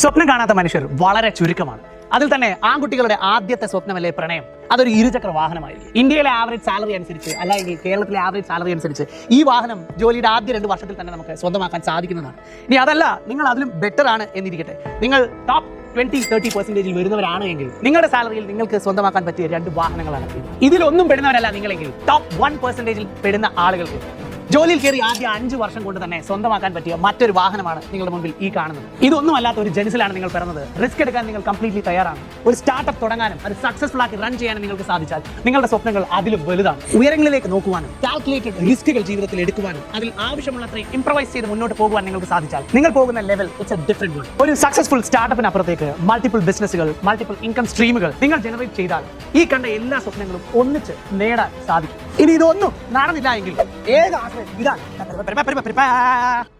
സ്വപ്നം കാണാത്ത മനുഷ്യർ വളരെ ചുരുക്കമാണ്. അതിൽ തന്നെ ആൺകുട്ടികളുടെ ആദ്യത്തെ സ്വപ്നമല്ലേ പ്രണയം? അതൊരു ഇരുചക്ര വാഹനമായിരിക്കും. ഇന്ത്യയിലെ ആവറേജ് സാലറി അനുസരിച്ച് അല്ലെങ്കിൽ കേരളത്തിലെ ആവറേജ് സാലറി അനുസരിച്ച് ഈ വാഹനം ജോലിയുടെ ആദ്യ രണ്ട് വർഷത്തിൽ തന്നെ നമുക്ക് സ്വന്തമാക്കാൻ സാധിക്കുന്നതാണ്. ഇനി അതല്ല നിങ്ങൾ അതിലും ബെറ്റർ ആണ് എന്നിരിക്കട്ടെ. നിങ്ങൾ ടോപ്പ് ട്വന്റി തേർട്ടി പെർസെന്റേജിൽ വരുന്നവരാണ് എങ്കിൽ നിങ്ങളുടെ സാലറിയിൽ നിങ്ങൾക്ക് സ്വന്തമാക്കാൻ പറ്റിയ രണ്ട് വാഹനങ്ങളാണ് ഇത്. ഇതിലൊന്നും പെടുന്നവരല്ല നിങ്ങളെങ്കിൽ. ടോപ്പ് വൺ പെർസെന്റേജിൽ പെടുന്ന ആളുകൾക്ക് ജോലിയിൽ കയറി ആദ്യ അഞ്ച് വർഷം കൊണ്ട് തന്നെ സ്വന്തമാക്കാൻ പറ്റിയ മറ്റൊരു വാഹനമാണ് നിങ്ങളുടെ മുമ്പിൽ ഈ കാണുന്നത്. ഇതൊന്നും അല്ലാത്ത ഒരു ജനിസിലാണ് നിങ്ങൾ പിറന്നത്. റിസ്ക് എടുക്കാൻ നിങ്ങൾ കംപ്ലീറ്റ്ലി തയ്യാറാണ്. ഒരു സ്റ്റാർട്ടപ്പ് തുടങ്ങാനും അത് സക്സസ്ഫുൾ ആക്കി റൺ ചെയ്യാനും നിങ്ങൾക്ക് സാധിച്ചാൽ നിങ്ങളുടെ സ്വപ്നങ്ങൾ അതിലും വലുതാണ്. ഉയരങ്ങളിലേക്ക് നോക്കുവാനും കാൽക്കുലേറ്റഡ് റിസ്കുകൾ ജീവിതത്തിൽ എടുക്കുവാനും അതിൽ ആവശ്യമുള്ളത്രയും ഇംപ്രവൈസ് ചെയ്ത് മുന്നോട്ട് പോകുവാൻ നിങ്ങൾക്ക് സാധിച്ചാൽ നിങ്ങൾ പോകുന്ന level it's a different world ഒരു സക്സസ്ഫുൾ സ്റ്റാർട്ടപ്പിന് അപ്പുറത്തേക്ക് മൾട്ടിപ്പിൾ ബിസിനസ്സുകൾ മൾട്ടിപ്പിൾ ഇൻകം സ്ട്രീമുകൾ നിങ്ങൾ ജനറേറ്റ് ചെയ്താൽ ഈ കണ്ട എല്ലാ സ്വപ്നങ്ങളും ഒന്നിച്ച് നേടാൻ സാധിക്കും. ഇനി ഇതൊന്നും നടന്നില്ല എങ്കിൽ Eh, no, mira, prepara, prepara.